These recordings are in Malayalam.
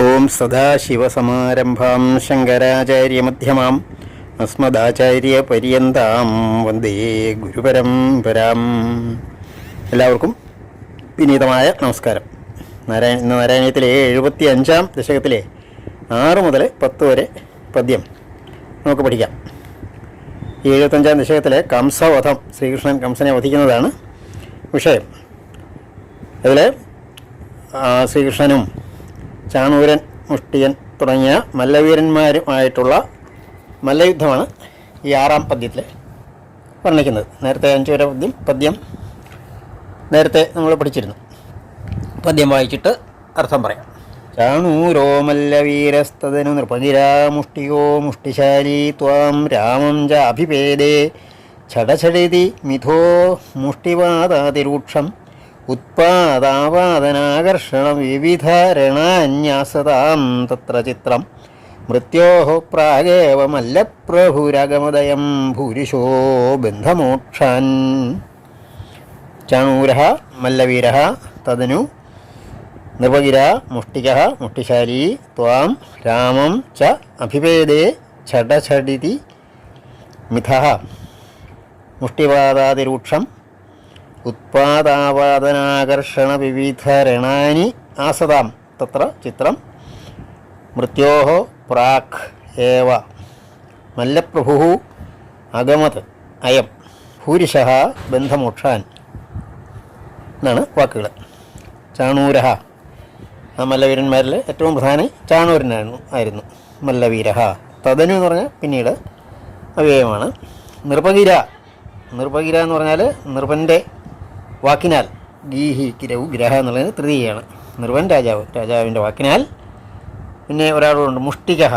ഓം സദാശിവസമാരംഭാം ശങ്കരാചാര്യമധ്യമാം അസ്മദാചാര്യപര്യന്താം വന്ദേ ഗുരുപരമ്പരാം. എല്ലാവർക്കും വിനീതമായ നമസ്കാരം. നാരായണ ഇന്ന് നാരായണീയത്തിലെ എഴുപത്തി അഞ്ചാം ദശകത്തിലെ ആറ് മുതൽ പത്ത് വരെ പദ്യം നമുക്ക് പഠിക്കാം. ഈ എഴുപത്തഞ്ചാം ദശകത്തിലെ കംസവധം ശ്രീകൃഷ്ണൻ കംസനെ വധിക്കുന്നതാണ് വിഷയം. അതിൽ ശ്രീകൃഷ്ണനും ചാണൂരൻ മുഷ്ടിയൻ തുടങ്ങിയ മല്ലവീരന്മാരുമായിട്ടുള്ള മല്ലയുദ്ധമാണ് ഈ ആറാം പദ്യത്തിൽ വർണിക്കുന്നത്. നേരത്തെ അഞ്ചു വരെ പദ്യം പദ്യം നേരത്തെ നമ്മൾ പഠിച്ചിരുന്നു. പദ്യം വായിച്ചിട്ട് അർത്ഥം പറയാം. ചാണൂരോ മല്ലവീരസ്തനു നൃപതിരാ മുഷ്ടിയോ മുഷ്ടിശാലി ത്വാം രാമം ച അഭിപേദേ ഛടഛടിതി മിഥോ മുഷ്ടിവാദാതിരൂക്ഷം ഉത്പാദാവാദനാകർഷണം വിവിധരണന്യാസതാം തത്ര ചിത്രം. മൃത്യോ പ്രാഗേവ മല്ലപ്രഭുരഗമദയം ഭൂരിശോ ബന്ധമോക്ഷാൻ. ചാണൂര മല്ലവീര തദനു നൃപഗിര മുഷ്ടിക മുഷ്ടിശാലി ത്വാം രാമം ച അഭിഭേദേ ഛടഛടിതി മിഥ മുഷ്ടിവാദാതിരൂക്ഷം ഉത്പാദാവാദനാകർഷണ വിവിധരണാനി ആസദാം തത്ര ചിത്രം. മൃത്യോ പ്രാക് ഏവ. മല്ലപ്രഭു അഗമത് അയം. ഭൂരിശ ബന്ധമോക്ഷാൻ. എന്നാണ് വാക്കുകൾ ചാണൂര. ആ മല്ലവീരന്മാരിൽ ഏറ്റവും പ്രധാനം ചാണൂരനായിരുന്നു ആയിരുന്നു. മല്ലവീര. തദനു എന്ന് പറഞ്ഞാൽ പിന്നീട് അവ്യയമാണ് നിർഭഗിര. നിർഭഗിര എന്ന് പറഞ്ഞാൽ നൃപന്റെ വാക്കിനാൽ ഗീഹി കിരവ് ഗ്രഹ എന്നുള്ളത് തൃതീയാണ് നിർവൻ രാജാവ് രാജാവിന്റെ വാക്കിനാൽ പിന്നെ ഒരാളുണ്ട് മുഷ്ടികഹ.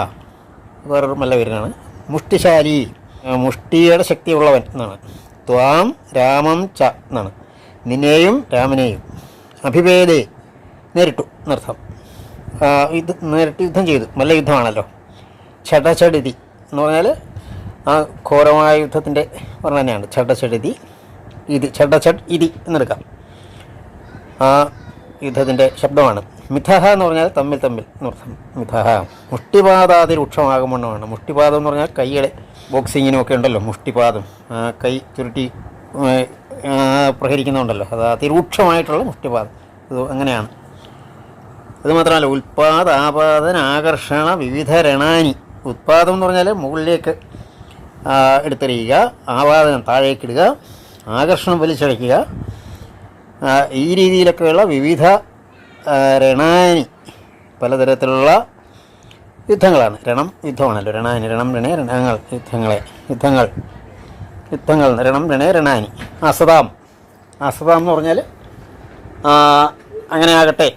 വേറൊരു നല്ല പേരാണ് മുഷ്ടിശാലി. മുഷ്ടിയുടെ ശക്തിയുള്ളവൻ എന്നാണ്. ത്വാം രാമം ച എന്നാണ്. നിന്നെയും രാമനെയും അഭിഭേദേ നേരിട്ടു എന്നർത്ഥം. ഇത് നേരിട്ട് യുദ്ധം ചെയ്തു. നല്ല യുദ്ധമാണല്ലോ. ഛടചടിതി എന്ന് പറഞ്ഞാൽ ആ ഘോരമായ യുദ്ധത്തിന്റെ വർണനയാണ്. ഛടചടിതി ഇത് ചട്ട് ഇതി എന്നെടുക്കാം. ആ യുദ്ധത്തിന്റെ ശബ്ദമാണ്. മിഥഹ എന്ന് പറഞ്ഞാൽ തമ്മിൽ തമ്മിൽ എന്നർത്ഥം മിഥഹ. മുഷ്ടിപാതാതി രൂക്ഷമാകുമെന്നാണ് മുഷ്ടിപാദം എന്ന് പറഞ്ഞാൽ കൈയുടെ ബോക്സിങ്ങിനും ഒക്കെ ഉണ്ടല്ലോ മുഷ്ടിപാദം. കൈ ചുരുട്ടി പ്രഹരിക്കുന്നുണ്ടല്ലോ അത് അതിരൂക്ഷമായിട്ടുള്ള മുഷ്ടിപാദം. ഇത് അങ്ങനെയാണ്. അത് മാത്രമല്ല ഉൽപാദാപാദനാകർഷണ വിവിധ രണാനി. ഉത്പാദം എന്ന് പറഞ്ഞാൽ മുകളിലേക്ക് എടുത്തെറിയുക ആപാദനം താഴേക്കിടുക ആകർഷണം വലിച്ചടയ്ക്കുക. ഈ രീതിയിലൊക്കെയുള്ള വിവിധ രണാനി പലതരത്തിലുള്ള യുദ്ധങ്ങളാണ്. രണം യുദ്ധമാണല്ലോ. രണാനി രണം രണേ രണങ്ങൾ യുദ്ധങ്ങളെ യുദ്ധങ്ങൾ യുദ്ധങ്ങൾ രണം രണേ രണാനി അസതാം അസതാം എന്ന് പറഞ്ഞാൽ അങ്ങനെ ആകട്ടെ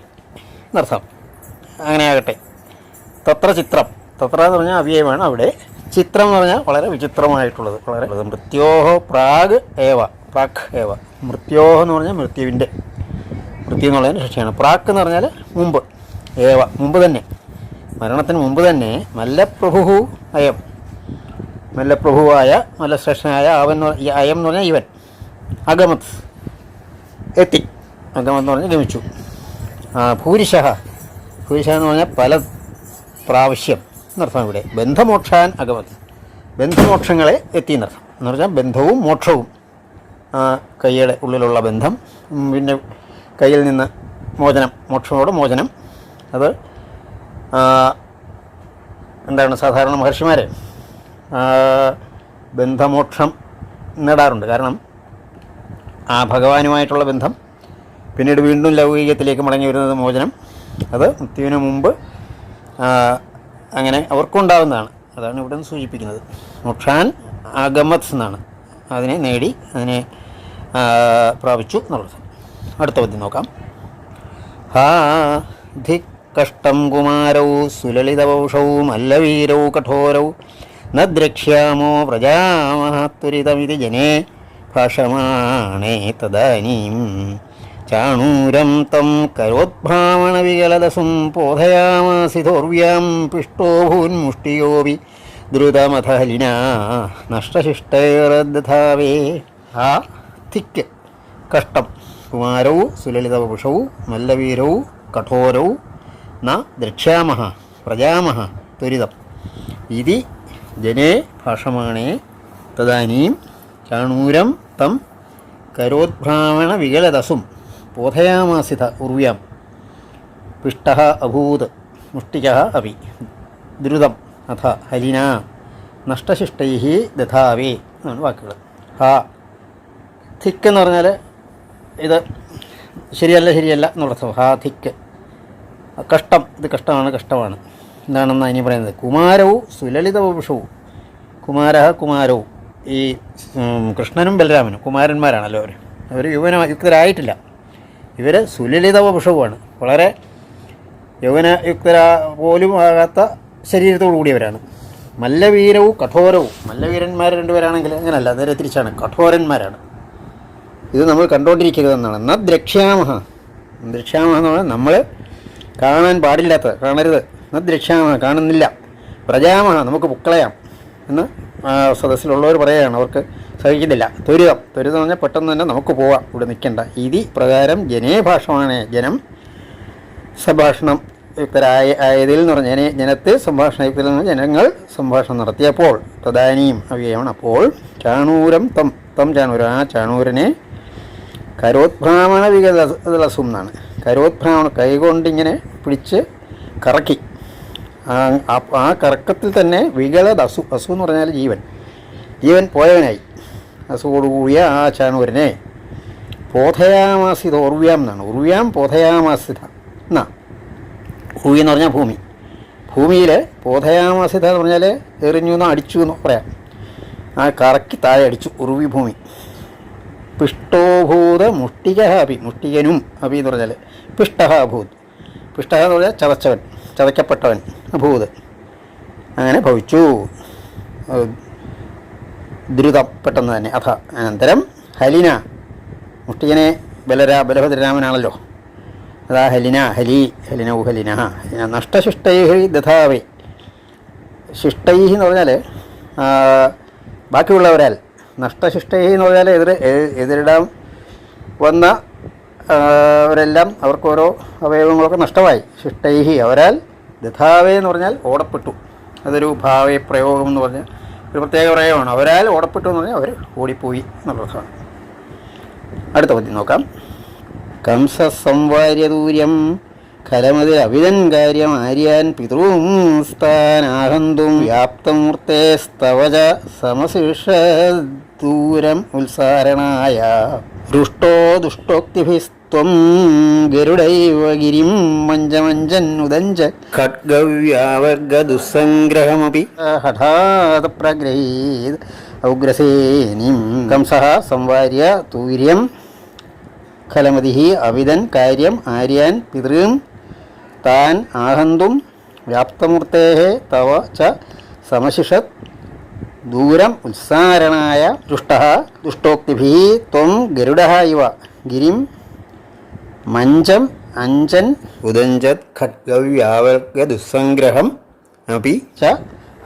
എന്നർത്ഥം. അങ്ങനെ ആകട്ടെ തത്ര ചിത്രം തത്ര എന്ന് പറഞ്ഞാൽ അവ്യയമാണ് അവിടെ. ചിത്രം എന്ന് പറഞ്ഞാൽ വളരെ വിചിത്രമായിട്ടുള്ളത്. വളരെ മൃത്യോഹോ പ്രാഗ് ഏവ. പ്രാക് ഏവ. മൃത്യോഹോ എന്ന് പറഞ്ഞാൽ മൃത്യുവിന്റെ മൃത്യു എന്നുള്ളതിന് ശിക്ഷയാണ് പ്രാക്ക് എന്ന് പറഞ്ഞാൽ മുമ്പ്. ഏവ. മുമ്പ് തന്നെ. മരണത്തിന് മുമ്പ് തന്നെ മല്ലപ്രഭു അയം. മല്ലപ്രഭുവായ മല്ലശ്രേഷ്ഠനായ അവൻ അയം എന്ന് പറഞ്ഞാൽ ഇവൻ. അഗമത്. എത്തി. അഗമത് എന്ന് പറഞ്ഞാൽ ഗമിച്ചു. ഭൂരിശഃ ഭൂരിശ എന്ന് പറഞ്ഞാൽ പല പ്രാവശ്യം. എന്നർത്ഥം ഇവിടെ. ബന്ധമോക്ഷാൻ അഗമത് ബന്ധമോക്ഷങ്ങളെ എത്തി എന്നർത്ഥം. എന്ന് പറഞ്ഞാൽ ബന്ധവും മോക്ഷവും ആ കൈയുടെ ഉള്ളിലുള്ള ബന്ധം പിന്നെ കയ്യിൽ നിന്ന് മോചനം മോക്ഷമോട് മോചനം. അത് എന്താണ് സാധാരണ മഹർഷിമാർ ബന്ധമോക്ഷം നേടാറുണ്ട്. കാരണം ആ ഭഗവാനുമായിട്ടുള്ള ബന്ധം പിന്നീട് വീണ്ടും ലൗകികത്തിലേക്ക് മടങ്ങി വരുന്നത് മോചനം. അത് മൃത്യുവിന് മുമ്പ് അങ്ങനെ അവർക്കുണ്ടാവുന്നതാണ്. അതാണ് ഇവിടെ നിന്ന് സൂചിപ്പിക്കുന്നത്. മോക്ഷാൻ അഗമത് എന്നാണ്. അതിനെ നേടി അതിനെ പ്രാപിച്ചു എന്നുള്ളത്. അടുത്ത പദ്യം നോക്കാം. ഹാ ധി കഷ്ടം കുമാരൗ സുലളിതവൗഷൗ മല്ലവീരൗ കഠോരൗ ന ദ്രക്ഷ്യാമോ പ്രജാമഹത്വരിതമിതി ജനേ ഭാഷമാണേ തദാനീം ചാണൂരം തം കരോദ്ഭാവണവികലദസും പോധയാമാസിധോർവ്യാം പിഷ്ടോ ഭൂന്മുഷ്ടിയോപി ദ്രുതമഥലിന നഷ്ടശിഷ്ടേറദ്ധാവേ ആ. തിക്ക്. കഷ്ടം. കുമാരൗ സുലളിതവപുഷൗ മല്ലവീരൗ കഠോരൗ. ന ദ്രക്ഷ്യാമഹ പ്രജാമഹ ത്വരിതം. ഇതി ജനേ ഭാഷമാണേ. തദാനീം ചാണൂരം തം കരോദ്ഭ്രാമണ വികലദസും ബോധയാമാസിത ഉർവ്യാം പിഷ്ട അഭൂത് മുഷ്ടിക അപി ദ്രുതം അഥ ഹലിന നഷ്ടശിഷ്ടൈ ദധാവേ എന്നാണ് വാക്കുകൾ. ഹാ. ധിക്ക് എന്ന് പറഞ്ഞാൽ ഇത് ശരിയല്ല ശരിയല്ല എന്നുള്ളർത്ഥം ഹാ ധിക്ക് കഷ്ടം. ഇത് കഷ്ടമാണ് കഷ്ടമാണ്. എന്താണെന്ന് ഇനി പറയുന്നത്? കുമാരവും സുലളിത വംശവും കുമാര. കുമാരവും ഈ കൃഷ്ണനും ബലരാമനും കുമാരന്മാരാണല്ലോ അവർ അവർ യുവനയുക്തരായിട്ടില്ല ഇവർ സുലളിത വൃഷവുമാണ് വളരെ യൗവനയുക്തര പോലും ആകാത്ത ശരീരത്തോടു കൂടിയവരാണ്. മല്ലവീരവും കഠോരവും മല്ലവീരന്മാർ രണ്ടുപേരാണെങ്കിൽ അങ്ങനല്ല നേരെ തിരിച്ചാണ്. കഠോരന്മാരാണ്. ഇത് നമ്മൾ കണ്ടുകൊണ്ടിരിക്കരുതെന്നാണ് എന്നാൽ ദ്രക്ഷ്യാമഹ. ദ്രക്ഷ്യാമഹ എന്ന് പറഞ്ഞാൽ നമ്മൾ കാണാൻ പാടില്ലാത്ത കാണരുത്. എന്നാൽ ദ്രക്ഷ്യാമഹ കാണുന്നില്ല. പ്രജാമഹ നമുക്ക് പുക്കളയാം. എന്ന് സദസ്സിലുള്ളവർ പറയുകയാണ്. അവർക്ക് സഹിക്കുന്നില്ല. ത്വരിതം. ത്വരിതം പറഞ്ഞാൽ പെട്ടെന്ന് തന്നെ നമുക്ക് പോവാം. ഇവിടെ നിൽക്കേണ്ട. ഇതി പ്രകാരം ജനേ ഭാഷമാണ് ജനം. സംഭാഷണം യുക്തരായ ആയതിൽ എന്ന് പറഞ്ഞ ജന ജനത്തിൽ സംഭാഷണ യുക്തരിൽ നിന്ന് ജനങ്ങൾ സംഭാഷണം നടത്തിയപ്പോൾ തദാനിയും അവയാണ് അപ്പോൾ ചാണൂരം തം തം ചാണൂരം ആ ചാണൂരനെ കരോത്ഭ്രാമണ വികലസും എന്നാണ്. കരോത്ഭ്രാമണ കൈകൊണ്ടിങ്ങനെ പിടിച്ച് കറക്കി. ആ കറക്കത്തിൽ തന്നെ വികളത് അസു അസു എന്ന് പറഞ്ഞാൽ ജീവൻ. ജീവൻ പോയവനായി. അസുവോടുകൂടിയ ആ ചാണൂരനെ പോധയാമാസിത ഉർവ്യാം എന്നാണ്. ഉർവ്യാം പോധയാമാസിത എന്നാ? ഉറുവി എന്ന് പറഞ്ഞാൽ ഭൂമി. ഭൂമിയിൽ പോധയാമാസിത എന്ന് പറഞ്ഞാൽ എറിഞ്ഞു എന്ന് അടിച്ചു എന്നോ പറയാം. ആ കറക്കി താഴെ അടിച്ചു. ഉറുവി ഭൂമി. പിഷ്ടോഭൂത മുഷ്ടിക അഭി മുഷ്ടികനും അഭി എന്ന് പറഞ്ഞാൽ പിഷ്ടഹാഭൂത് അഭൂത്. പിഷ്ട എന്ന് പറഞ്ഞാൽ ചതച്ചവൻ. ചതയ്ക്കപ്പെട്ടവൻ അഭൂത്. അങ്ങനെ ഭവിച്ചു. ദ്രുതം പെട്ടെന്ന് തന്നെ. അഥ അനന്തരം ഹലിന മുഷ്ടികനെ ബലരാ ബലഭദ്രരാമനാണല്ലോ. അതാ ഹലിന ഹലി ഹലിനൗ ഹലിന. ഹലിന നഷ്ടശിഷ്ടൈ ദധാവേ. ശിഷ്ടൈ എന്ന് പറഞ്ഞാൽ ബാക്കിയുള്ളവരാൽ. നഷ്ടശിഷ്ടൈ എന്ന് പറഞ്ഞാൽ എതിർ എതിരിടാൻ വന്ന അവരെല്ലാം അവർക്കോരോ അവയവങ്ങളൊക്കെ നഷ്ടമായി. ശിഷ്ടൈഹി അവരാൽ ദഥാവേ എന്ന് പറഞ്ഞാൽ ഓടപ്പെട്ടു. അതൊരു ഭാവേ പ്രയോഗം എന്ന് പറഞ്ഞാൽ ഒരു പ്രത്യേക പ്രയോഗമാണ്. അവരാൽ ഓടപ്പെട്ടു എന്ന് പറഞ്ഞാൽ അവർ ഓടിപ്പോയി എന്നുള്ളതാണ്. അടുത്ത പദ്യം നോക്കാം. കംസ കംസംവാര്യദൂര്യം ഖലമതിൽ അവിതൻ കാര്യം ആര്യാൻ പിതൃം സ്ഥാനാഹന്തും വ്യാപ്തമൂർത്തേസ്തവച സമശിഷ ദൂരം ഉത്സാരണായ. ദുഷ്ടോ ദുഷ്ടോക്തിഭിസ്ത്വം ഗരുഡൈവ ഗിരിം മഞ്ജമഞ്ജൻ ഉദഞ്ച. ഖഡ്ഗവ്യാവർഗ ദുസ്സംഗ്രഹമപി ഹഠാത് പ്രഗ്രഹീത് ഔഗ്രസേനിം കംസഃ സംവാര്യ തൂര്യം ഖലമതി അവിതൻ കാര്യം ആര്യാൻ പിതൃം താൻ ആഹന്തും വ്യാപ്തമൂർത്തേ തവ ച സമശിഷത് ദൂരം ഉത്സാരണായ ദുഷ്ട ദുഷ്ടോക്തിഭി ത്വം ഗരുഡ ഇവ. ഗിരിം മഞ്ചം അഞ്ചൻ ഉദഞ്ചത് ഖഡ്ഗവ്യാവർഗ ദുസ്സംഗ്രഹം അപ്പി ച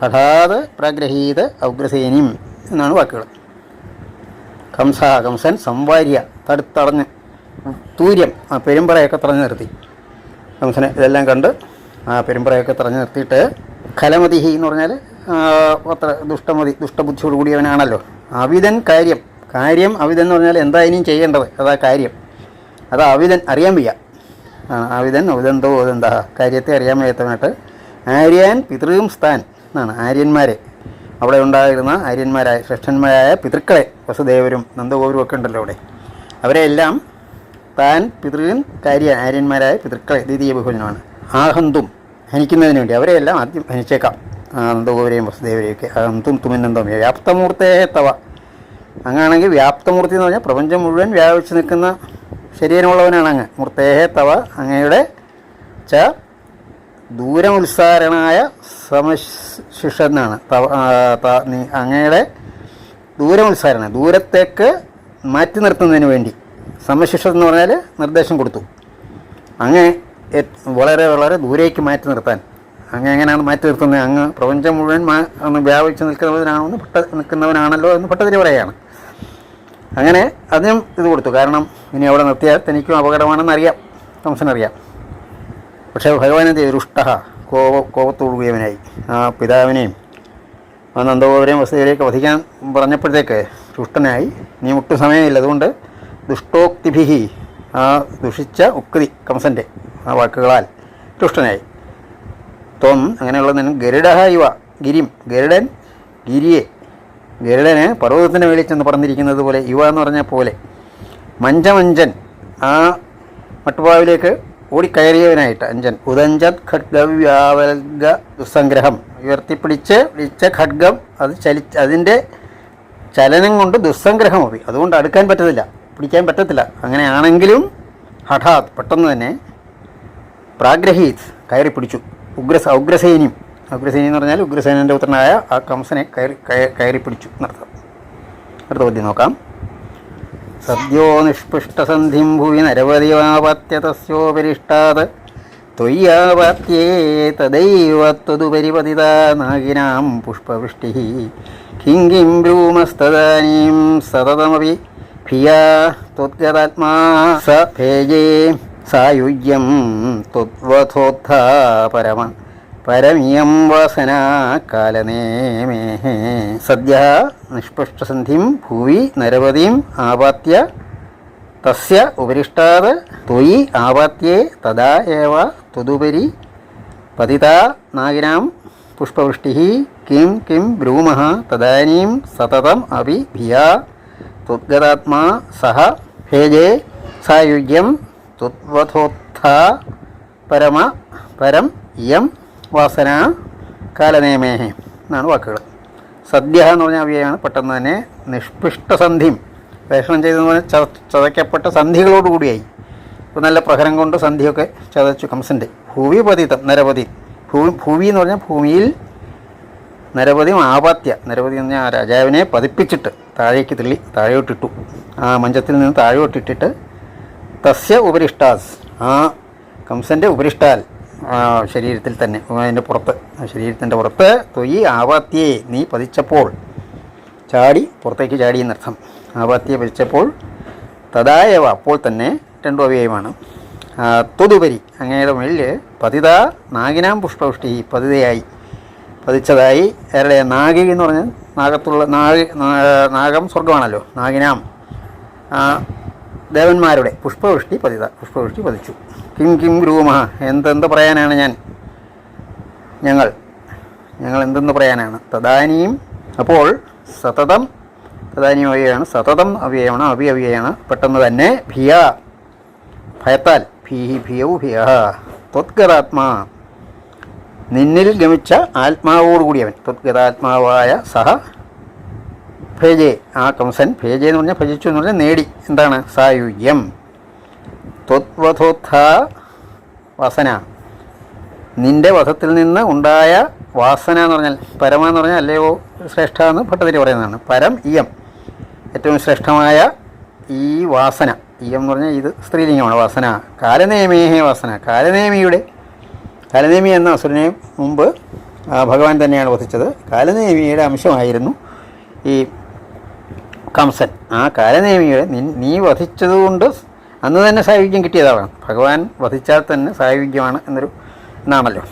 ഹഠാത് പ്രഗ്രഹീത ഔഗ്രസേനിം എന്നാണ് വാക്കുകൾ. കംസ കംസൻ സംവാര്യ തടുത്തടഞ്ഞ് തൂര്യം ആ പെരുമ്പറയൊക്കെ തടഞ്ഞു നിർത്തി. കംസനെ ഇതെല്ലാം കണ്ട് ആ പെരുമ്പറയൊക്കെ തടഞ്ഞു നിർത്തിയിട്ട് ഖലമതിഹി എന്ന് പറഞ്ഞാൽ അത്ര ദുഷ്ടമതി ദുഷ്ടബുദ്ധിയോട് കൂടിയവനാണല്ലോ. അവിതൻ കാര്യം. കാര്യം അവിതൻ എന്ന് പറഞ്ഞാൽ എന്താ ഇനിയും ചെയ്യേണ്ടത്? അതാ കാര്യം. അതാ അവിതൻ അറിയാൻ വയ്യ. അവിതൻ അവിതന്തോ അതെന്താ? കാര്യത്തെ അറിയാൻ വയ്യാത്തവനായിട്ട് ആര്യൻ പിതൃം സ്ഥാൻ എന്നാണ് ആര്യന്മാരെ. അവിടെ ഉണ്ടായിരുന്ന ആര്യന്മാരായ ശ്രേഷ്ഠന്മാരായ പിതൃക്കളെ വസുദേവരും നന്ദഗോപുരും ഒക്കെ ഉണ്ടല്ലോ അവിടെ. അവരെ എല്ലാം താൻ പിതൃൻ കാര്യ ആര്യന്മാരായ പിതൃക്കളെ ദ്വിതീയ ബഹുജനമാണ്. ആഹന്തും ഹനിക്കുന്നതിന് വേണ്ടി അവരെയെല്ലാം ആദ്യം ഹനിച്ചേക്കാം. ആ വസുദേവരെയും വസുദേവരെയൊക്കെ അന്തും തുമിനന്തം വ്യാപ്തമൂർത്തേ തവ. അങ്ങാണെങ്കിൽ വ്യാപ്തമൂർത്തി എന്ന് പറഞ്ഞാൽ പ്രപഞ്ചം മുഴുവൻ വ്യാപിച്ച് നിൽക്കുന്ന ശരീരമുള്ളവനാണ് അങ്ങ് മൂർത്തേഹേ തവ അങ്ങയുടെ ച ദൂരമുത്സാരണായ സമശിഷെന്നാണ് തവ അങ്ങയുടെ ദൂരമുത്സാരണ. ദൂരത്തേക്ക് മാറ്റി നിർത്തുന്നതിന് വേണ്ടി. സമശിഷം എന്ന് പറഞ്ഞാൽ നിർദ്ദേശം കൊടുത്തു. അങ്ങ് വളരെ വളരെ ദൂരേക്ക് മാറ്റി നിർത്താൻ. അങ്ങ് എങ്ങനെയാണ് മാറ്റി നിർത്തുന്നത്? അങ്ങ് പ്രപഞ്ചം മുഴുവൻ ഒന്ന് വ്യാപിച്ച് നിൽക്കുന്നവനാണെന്ന് പെട്ട നിൽക്കുന്നവനാണല്ലോ എന്ന് ഭട്ടതിരി പറയുകയാണ് അങ്ങനെ അതിനും ഇത് കൊടുത്തു. കാരണം ഇനി അവിടെ നിർത്തിയാൽ തനിക്കും അപകടമാണെന്ന് അറിയാം. കംസനറിയാം പക്ഷേ ചെയ്തു? രുഷ്ട കോപ കോപത്തോടുകൂടിയവനായി. ആ പിതാവിനെയും ആ നന്ദഗോപുരെയും വസുദേവരെയൊക്കെ വധിക്കാൻ പറഞ്ഞപ്പോഴത്തേക്ക് ദുഷ്ടനായി. നീ ഒട്ടും സമയമില്ല. അതുകൊണ്ട് ദുഷ്ടോക്തിഭിഹി ആ ദുഷിച്ച ഉക്തി കംസന്റെ ആ വാക്കുകളാൽ ദുഷ്ടനായി. ത്വം അങ്ങനെയുള്ള നിന്നും ഗരുഡ ഇവ. ഗിരിം ഗരുഡൻ ഗിരിയെ. ഗരുഡന് പർവതത്തിന്റെ മേളിൽ ചെന്ന് പറന്നിരിക്കുന്നത് പോലെ ഇവ എന്ന് പറഞ്ഞ പോലെ. മഞ്ചമഞ്ചൻ ആ മട്ടുപാവിലേക്ക് ഓടിക്കയറിയവനായിട്ട് അഞ്ചൻ. ഉദഞ്ചത് ഖഡ്ഗവ്യാവൽഗ ദുസ്സംഗ്രഹം. ഉയർത്തിപ്പിടിച്ച് പിടിച്ച ഖഡ്ഗം അത് ചലി അതിന്റെ ചലനം കൊണ്ട് ദുസ്സംഗ്രഹം മതി അതുകൊണ്ട് അടുക്കാൻ പറ്റത്തില്ല പിടിക്കാൻ പറ്റത്തില്ല. അങ്ങനെയാണെങ്കിലും ഹഠാത് പെട്ടെന്ന് തന്നെ പ്രാഗ്രഹീത് കയറി പിടിച്ചു ഉഗ്രസ ഉഗ്രസേനിയും. ഉഗ്രസേനി എന്ന് പറഞ്ഞാൽ ഉഗ്രസേനന്റെ പുത്രനായ ആ കംസനെ കയറി കയറി പിടിച്ചു നടത്താം. അടുത്ത പദ്യം നോക്കാം. സദ്യോ നിഷ്പുഷ്ടസന്ധിം ഭൂവി നരവതിവാപത്യ തസ്യോപരിഷ്ടാത് ത്വയ്യാപാത്യേ തദൈവ ത്വതുപരിപതിത നാഗിനാം പുഷ്പവൃഷ്ടി കിം കിം ബ്രൂമസ്തദാനീം സതതമപി ഭിയാ ത്വദ്ഗതാത്മാ സ ഭേജേ സായുജ്യം ത്വദ്വഥോത്ഥാ പരമ പരമിയം വാസന കാലനേമേ. സദ്യ നിഷ്പുഷ്ടസന്ധിം ഭൂവി നരവതിം ആപാത്യ തസ്യ ഉപരിഷ്ടാത് ത്വയി ആപാത്യേ തദാ ഏവ ത്വതുപരി. പതിതാ നാഗിനാം പുഷ്പവൃഷ്ടി കിം കിം ബ്രൂമ തദാനീം സതതം അപി ഭിയ ത്വദ്ഗതാത്മാ സഹ ഹേജേ സായുജ്യം ത്വദ്വഥോത്ഥ പരമ പരം ഇയം വാസന കാലനേമേ എന്നാണ് വാക്കുകൾ. സദ്യ എന്ന് പറഞ്ഞ അവയാണ് പെട്ടെന്ന് തന്നെ നിഷ്പിഷ്ടസന്ധിയും വേഷണം ചെയ്തെന്ന് പറഞ്ഞാൽ ചത ചതയ്ക്കപ്പെട്ട സന്ധികളോടുകൂടിയായി ഇപ്പോൾ നല്ല പ്രഹരം കൊണ്ട് സന്ധിയൊക്കെ ചതച്ചു. കംസന്റെ ഭൂവി പതിതം നരപതി. ഭൂമി ഭൂവി എന്ന് പറഞ്ഞാൽ ഭൂമിയിൽ നരപതി ആപാത്യ. നരപതി എന്ന് പറഞ്ഞാൽ ആ രാജാവിനെ പതിപ്പിച്ചിട്ട് താഴേക്ക് തള്ളി താഴോട്ടിട്ടു. ആ മഞ്ചത്തിൽ നിന്ന് താഴോട്ടിട്ടിട്ട് തസ്യ ഉപരിഷ്ടാസ്. ആ കംസന്റെ ഉപരിഷ്ടാൽ. ശരീരത്തിൽ തന്നെ അതിന്റെ പുറത്ത് ശരീരത്തിന്റെ പുറത്ത് തൊയ്യ് ആവാത്തിയെ നീ പതിച്ചപ്പോൾ. ചാടി പുറത്തേക്ക് ചാടി എന്നർത്ഥം. ആവാത്തിയെ പതിച്ചപ്പോൾ തദായവ അപ്പോൾ തന്നെ രണ്ടു അവയവമാണ്. തൊതുപരി അങ്ങയുടെ മേളിൽ പതിത നാഗിനാം പുഷ്പവൃഷ്ടി പതിതയായി. പതിച്ചതായി അയാളുടെ നാഗി എന്ന് പറഞ്ഞാൽ നാഗത്തുള്ള നാഗ നാഗം സ്വർഗമാണല്ലോ നാഗിനാം. ദേവന്മാരുടെ പുഷ്പവൃഷ്ടി പതിത പുഷ്പവൃഷ്ടി പതിച്ചു. കിം കിം ഗ്രൂമ എന്തെന്ത് പറയാനാണ് ഞാൻ? ഞങ്ങൾ ഞങ്ങൾ എന്തെന്ന് പറയാനാണ്? തദാനിയും അപ്പോൾ സതതം തദാനിയും അവയാണ് സതതം അവയാണ് അവി അവയാണ് പെട്ടെന്ന് തന്നെ ഭിയ ഭയത്താൽ ഭീഹി ഭിയൗ ഭിയ ത്വത്ഗതാത്മാ നിന്നിൽ ഗമിച്ച ആത്മാവോടുകൂടിയവൻ ത്വത്ഗതാത്മാവായ സഹ ഭേജെ ആ കംസൻ ഭേജെ എന്ന് പറഞ്ഞാൽ ഭജിച്ചു എന്ന് പറഞ്ഞാൽ നേടി. എന്താണ്? സായുജ്യം. ത്വത്വഥോത്ഥ വാസന. നിന്റെ വധത്തിൽ നിന്ന് ഉണ്ടായ വാസന എന്ന് പറഞ്ഞാൽ പരമ എന്ന് പറഞ്ഞാൽ അല്ലയോ ശ്രേഷ്ഠ എന്ന് ഭട്ടതിരി പറയുന്നതാണ്. പരം ഇയം. ഏറ്റവും ശ്രേഷ്ഠമായ ഈ വാസന. ഇയം എന്ന് പറഞ്ഞാൽ ഇത് സ്ത്രീലിംഗമാണ്. വാസന. കാലനേമേഹേ വാസന. കാലനേമിയുടെ കാലനേമി എന്ന അസുരനെ മുമ്പ് ഭഗവാൻ തന്നെയാണ് വധിച്ചത്. കാലനേമിയുടെ അംശമായിരുന്നു ഈ കംസൻ. ആ കാലനേമിയുടെ നിൻ- നീ വധിച്ചതുകൊണ്ട് അന്ന് തന്നെ സായുജ്യം കിട്ടിയതാണ് ഭഗവാൻ വധിച്ചാൽ തന്നെ സായുജ്യമാണ് എന്നൊരു എന്നാണല്ലോ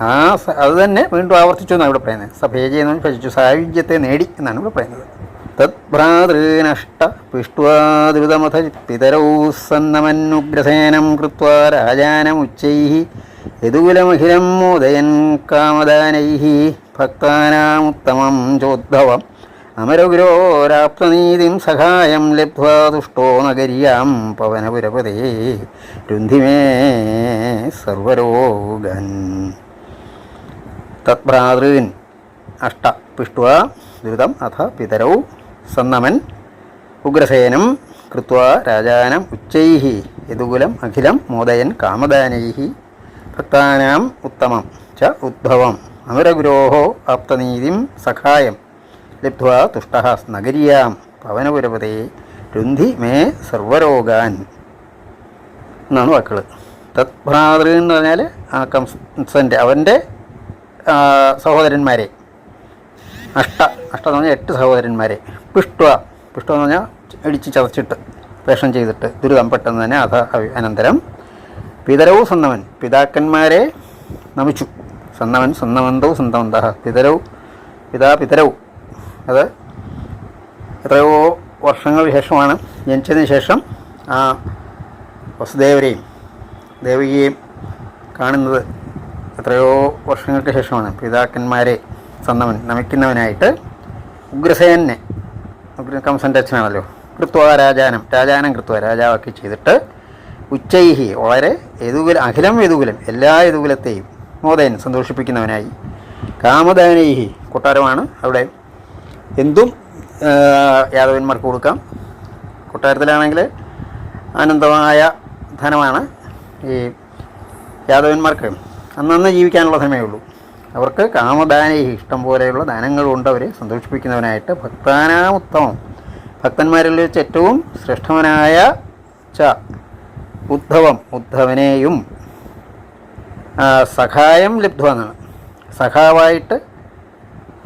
ആ അത് തന്നെ വീണ്ടും ആവർത്തിച്ചു എന്നാണ് ഇവിടെ പറയുന്നത്. സഭേജി എന്ന് ഭജിച്ചു സായുജ്യത്തെ നേടി എന്നാണ് ഇവിടെ പറയുന്നത്. തദ്ഭ്രാതൃനഷ്ട പിഷ്ട്വാദ്രുതമഥ പിതരൗ സന്നമന്നുഗ്രസേനം കൃത്വാ രാജാനമുച്ചൈ യദൂലമഖിലം മോദയൻ കാമദാനൈ ഭക്താനാമുത്തമം ചോദ്ധവം അമരഗുരോരാപ്തനീതിം സഹായം ലബ്ധ്വാ തുഷ്ടോ നഗര്യാം പവനപുരപതേ രുന്ധിമേ സർവരോഗൻ. തത്ഭ്രാതൃൻ അഷ്ട പിഷ്ട്വ ദ്രുതം അഥ പിതരൗ സന്നമൻ ഉഗ്രസേനം കൃത്വ രാജാനം ഉച്ചൈ യദുകുലം അഖിലം മോദയൻ കാമദാനൈ ഭക്താനാം ഉത്തമം ച ഉദ്ഭവം. അമരഗുരോ ആപ്തനീതിം സഖായം ലബ്ധ്വാ തുഷ്ട നഗരിയാം പവനപുരപതേ രുന്ധി മേ സർവരോഗാൻ എന്നാണ് വാക്കുകൾ തത് ഭ്രാതൃ എന്ന് പറഞ്ഞാൽ ആ കംസന്റെ അവന്റെ സഹോദരന്മാരെ. അഷ്ട അഷ്ട എന്ന് പറഞ്ഞാൽ എട്ട് സഹോദരന്മാരെ. പിഷ്ട്വ പിഷ്ട്വ എന്ന് പറഞ്ഞാൽ ഇടിച്ച് ചതച്ചിട്ട് വേഷം ചെയ്തിട്ട് ദുരിതം പെട്ടെന്ന് തന്നെ അഥ അനന്തരം. പിതരവും സന്നവൻ പിതാക്കന്മാരെ നമിച്ചു. സന്നവൻ സന്നവന്തോ സ്വന്തമന്ത പിതരവ് പിതാ പിതരവ് അത് എത്രയോ വർഷങ്ങൾക്ക് ശേഷമാണ് ജനിച്ചതിന് ശേഷം ആ വസുദേവരെയും ദേവികയെയും കാണുന്നത് എത്രയോ വർഷങ്ങൾക്ക് ശേഷമാണ്. പിതാക്കന്മാരെ സ്വന്തവൻ നമിക്കുന്നവനായിട്ട് ഉഗ്രസേനെ ഉഗ്ര കംസന്റെ അച്ഛനാണല്ലോ കൃത്വ രാജാനം രാജാനം കൃത്വ രാജാവാക്കി ചെയ്തിട്ട് ഉച്ചൈഹി വളരെ യതുകുല അഖിലം യതുകുലം എല്ലാ യതുകുലത്തെയും മോദയൻ സന്തോഷിപ്പിക്കുന്നവനായി. കാമദാനൈഹി കൊട്ടാരമാണ് അവിടെ എന്തും യാദവന്മാർക്ക് കൊടുക്കാം. കൊട്ടാരത്തിലാണെങ്കിൽ അനന്തമായ ധനമാണ് ഈ യാദവന്മാർക്ക്. അന്നന്ന് ജീവിക്കാനുള്ള ധനമേ ഉള്ളൂ. അവർക്ക് കാമദാന ഇഷ്ടം പോലെയുള്ള ദാനങ്ങൾ കൊണ്ട് അവരെ. സന്തോഷിപ്പിക്കുന്നവനായിട്ട് ഭക്താനാമുത്തമം. ഭക്തന്മാരിൽ വെച്ച് ഏറ്റവും ശ്രേഷ്ഠവനായ ച ഉദ്ധവം. ഉദ്ധവനെയും സഹായം ലബ്ധമെന്നാണ് സഖാവായിട്ട്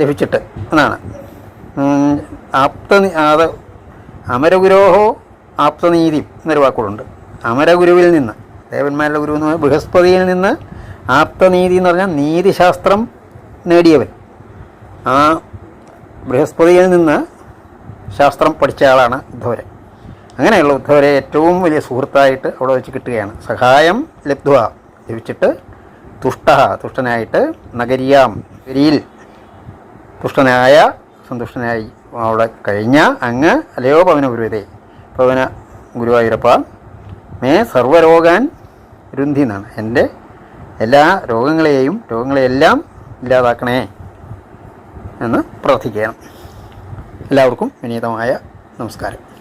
ലഭിച്ചിട്ട് എന്നാണ്. ആപ്ത അത് അമരഗുരോഹോ ആപ്തനീതി എന്നൊരു വാക്കുകളുണ്ട്. അമരഗുരുവിൽ നിന്ന് ദേവന്മാരുടെ ഗുരു എന്ന് ബൃഹസ്പതിയിൽ നിന്ന് ആപ്തനീതി എന്ന് പറഞ്ഞാൽ നീതിശാസ്ത്രം നേടിയവൻ. ആ ബൃഹസ്പതിയിൽ നിന്ന് ശാസ്ത്രം പഠിച്ച ആളാണ് ഉദ്ധവരൻ അങ്ങനെയുള്ള ഉദ്ധവരെ ഏറ്റവും വലിയ സുഹൃത്തായിട്ട് അവിടെ വെച്ച് കിട്ടുകയാണ്. സഹായം ലബ്ധുവ ലഭിച്ചിട്ട് തുഷ്ട തുഷ്ടനായിട്ട് നഗരിയാം നഗരിയിൽ തുഷ്ടനായ സന്തുഷ്ടനായി അവിടെ കഴിഞ്ഞ അങ്ങ് അലയോ പവന ഗുരുവതേ പവന ഗുരുവായൂരപ്പ മേ സർവരോഗാൻ രുന്ധി എന്നാണ്. എന്റെ എല്ലാ രോഗങ്ങളെയും രോഗങ്ങളെയെല്ലാം ഇല്ലാതാക്കണേ എന്ന് പ്രാർത്ഥിക്കുകയാണ്. എല്ലാവർക്കും വിനീതമായ നമസ്കാരം.